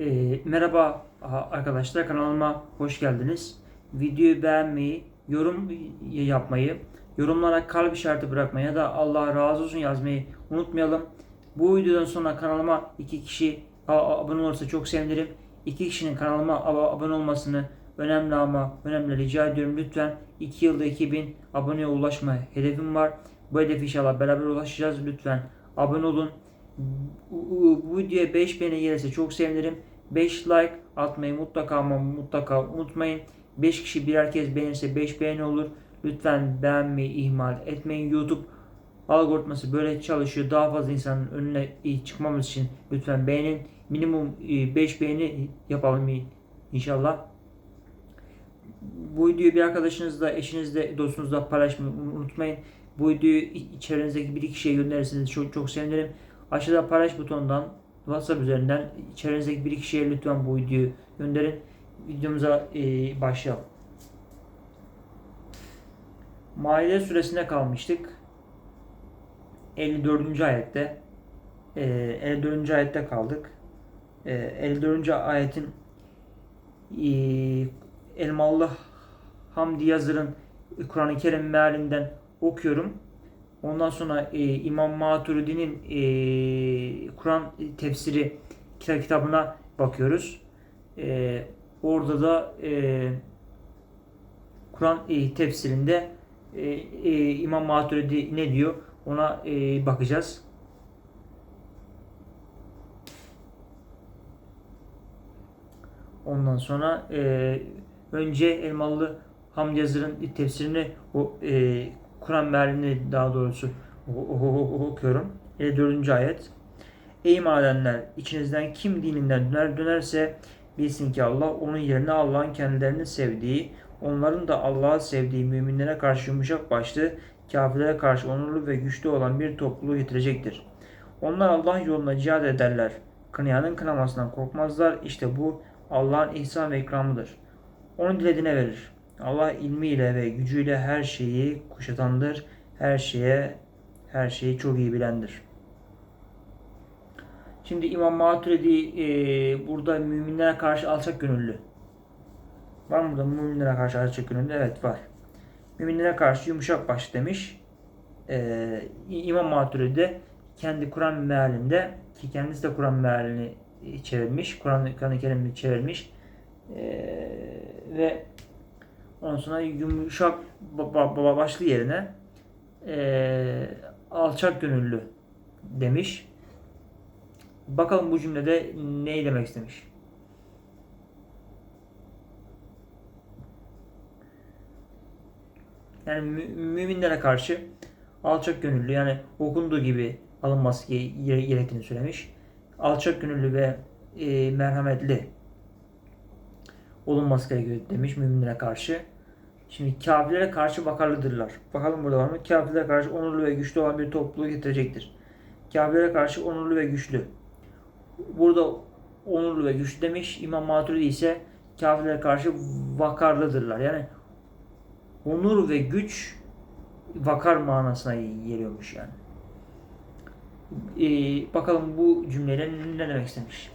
Ee, merhaba arkadaşlar kanalıma hoş geldiniz. Videoyu beğenmeyi, yorum yapmayı, yorumlara kalp işareti bırakmayı da Allah razı olsun yazmayı unutmayalım. Bu videodan sonra kanalıma iki kişi abone olursa çok sevinirim. İki kişinin kanalıma abone olmasını önemli ama önemli rica ediyorum. Lütfen 2 yılda 2000 aboneye ulaşma hedefim var. Bu hedef inşallah beraber ulaşacağız. Lütfen abone olun. Bu, videoya 5 beğeni gelirse çok sevinirim. 5 like atmayı mutlaka ama mutlaka unutmayın. 5 kişi birer kez beğenirse 5 beğeni olur. Lütfen beğenmeyi ihmal etmeyin. YouTube algoritması böyle çalışıyor. Daha fazla insanın önüne çıkmamız için lütfen beğenin. Minimum 5 beğeni yapalım inşallah. Bu videoyu bir arkadaşınızla, eşinizle, dostunuzla paylaşmayı unutmayın. Bu videoyu çevrenizdeki bir kişiye gönderirseniz çok çok sevinirim. Aşağıda paylaş butonundan WhatsApp üzerinden çevrenizdeki bir kişiye lütfen bu videoyu gönderin. Videomuza e, başlayalım. Maide suresinde kalmıştık. 54. ayette e, 54. ayette kaldık. E, 54. ayetin e, Elmalı Hamdi Yazır'ın Kur'an-ı Kerim mealinden okuyorum. Ondan sonra e, İmam Maturidi'nin e, Kur'an tefsiri kitabına bakıyoruz. E, orada da e, Kur'an e, tefsirinde e, e, İmam Maturidi ne diyor ona e, bakacağız. Ondan sonra e, önce Elmalı Hamdi Yazır'ın tefsirini o e, Kur'an mealini daha doğrusu okuyorum. 54. ayet. Ey madenler içinizden kim dininden döner dönerse bilsin ki Allah onun yerine Allah'ın kendilerini sevdiği, onların da Allah'ı sevdiği müminlere karşı yumuşak başlı, kafirlere karşı onurlu ve güçlü olan bir topluluğu getirecektir. Onlar Allah yoluna cihad ederler. Kınayanın kınamasından korkmazlar. İşte bu Allah'ın ihsan ve ikramıdır. Onu dilediğine verir. Allah ilmiyle ve gücüyle her şeyi kuşatandır. Her şeye her şeyi çok iyi bilendir. Şimdi İmam Maturidi e, burada müminlere karşı alçak gönüllü. Var mı burada müminlere karşı alçak gönüllü? Evet var. Müminlere karşı yumuşak baş demiş. E, İmam Maturidi de kendi Kur'an mealinde ki kendisi de Kur'an mealini çevirmiş. Kur'an-ı Kur'an Kerim'i çevirmiş. E, ve Ondan sonra yumuşak başlı yerine e, alçak gönüllü demiş. Bakalım bu cümlede neyi demek istemiş? Yani mü müminlere karşı alçak gönüllü yani okunduğu gibi alınması gerektiğini söylemiş. Alçak gönüllü ve e, merhametli olunması gerekiyor demiş müminlere karşı. Şimdi kafirlere karşı vakarlıdırlar. Bakalım burada var mı? Kafirlere karşı onurlu ve güçlü olan bir topluluğu getirecektir. Kafirlere karşı onurlu ve güçlü. Burada onurlu ve güçlü demiş. İmam Maturidi ise kafirlere karşı vakarlıdırlar. Yani onur ve güç vakar manasına geliyormuş yani. Ee, bakalım bu cümleyle ne demek istemiş?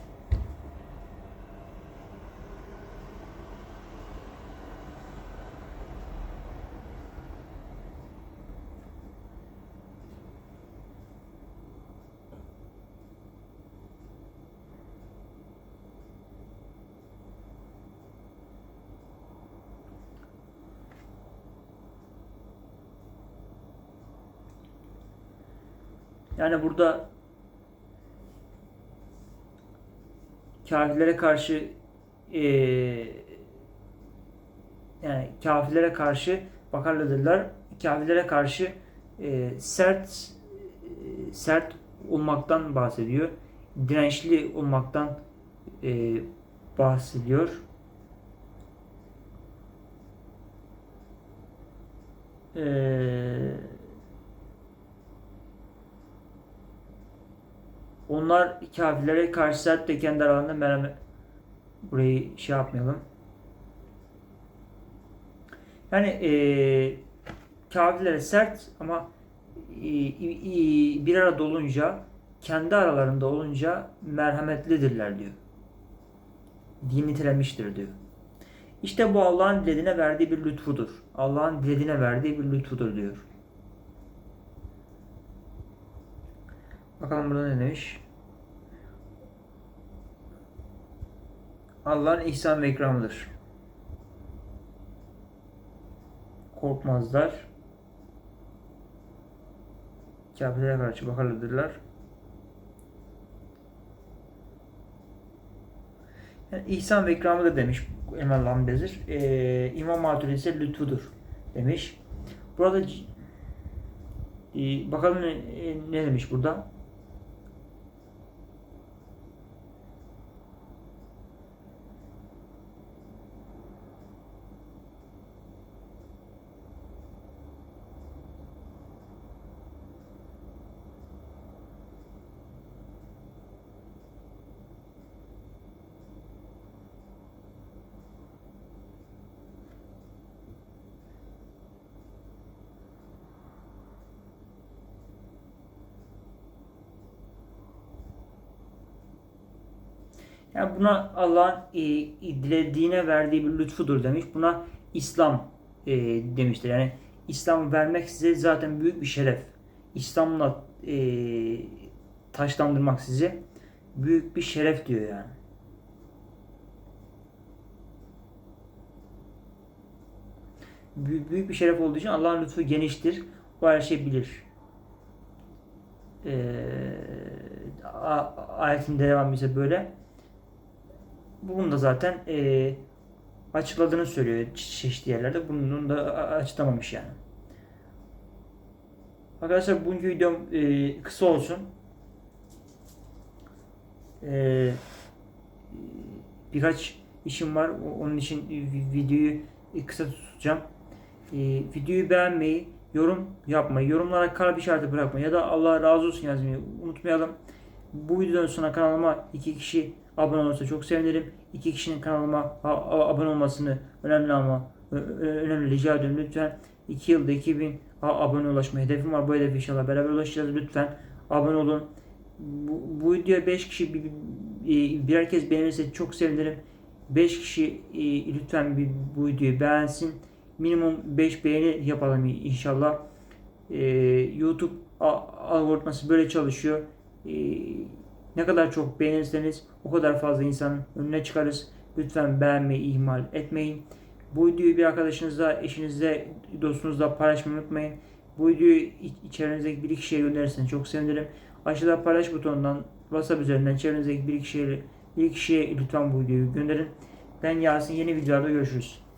Yani burada kafirlere karşı e, yani kafirlere karşı bakarlıdırlar. Kafirlere karşı e, sert e, sert olmaktan bahsediyor. Dirençli olmaktan e, bahsediyor. Eee Onlar kafirlere karşı sert de kendi aralarında merhamet burayı şey yapmayalım. Yani e, kafirlere sert ama e, bir arada olunca kendi aralarında olunca merhametlidirler diyor. diye nitelemiştir diyor. İşte bu Allah'ın dilediğine verdiği bir lütfudur. Allah'ın dilediğine verdiği bir lütfudur diyor. Bakalım burada ne demiş? Allah'ın ihsan ve ikramıdır. Korkmazlar. Kafirlere karşı bakarlıdırlar. Yani ihsan ve ikramıdır demiş Emel Lambezir. Ee, İmam Maturidi ise lütfudur demiş. Burada ee, bakalım ne, ne demiş burada? Yani buna Allah'ın e, dilediğine verdiği bir lütfudur demiş. Buna İslam e, demiştir. Yani İslam vermek size zaten büyük bir şeref. İslam'la e, taşlandırmak sizi büyük bir şeref diyor yani. Büyük, bir şeref olduğu için Allah'ın lütfu geniştir. O her şeyi bilir. Ee, ayetin devamı ise böyle. Bunu da zaten e, açıkladığını söylüyor çe- çeşitli yerlerde. Bunun da açıklamamış yani. Arkadaşlar bugünkü videom e, kısa olsun. E, birkaç işim var. Onun için vi- videoyu e, kısa tutacağım. E, videoyu beğenmeyi, yorum yapmayı, yorumlara kalp işareti bırakmayı ya da Allah razı olsun yazmayı unutmayalım. Bu videodan sonra kanalıma iki kişi abone olursa çok sevinirim. İki kişinin kanalıma abone olmasını önemli ama önemli rica ediyorum lütfen. 2 yılda 2000 a- abone ulaşma hedefim var. Bu hedefe inşallah beraber ulaşacağız. Lütfen abone olun. Bu, bu videoya 5 kişi bir, bir- birer kez beğenirse çok sevinirim. 5 kişi e, lütfen bir, bu videoyu beğensin. Minimum 5 beğeni yapalım inşallah. Ee, YouTube algoritması böyle çalışıyor. Ee, ne kadar çok beğenirseniz o kadar fazla insanın önüne çıkarız. Lütfen beğenmeyi ihmal etmeyin. Bu videoyu bir arkadaşınızla, eşinizle, dostunuzla paylaşmayı unutmayın. Bu videoyu iç- çevrenizdeki bir kişiye gönderirseniz çok sevinirim. Aşağıda paylaş butonundan WhatsApp üzerinden çevrenizdeki bir kişiye, bir kişiye lütfen bu videoyu gönderin. Ben Yasin yeni videolarda görüşürüz.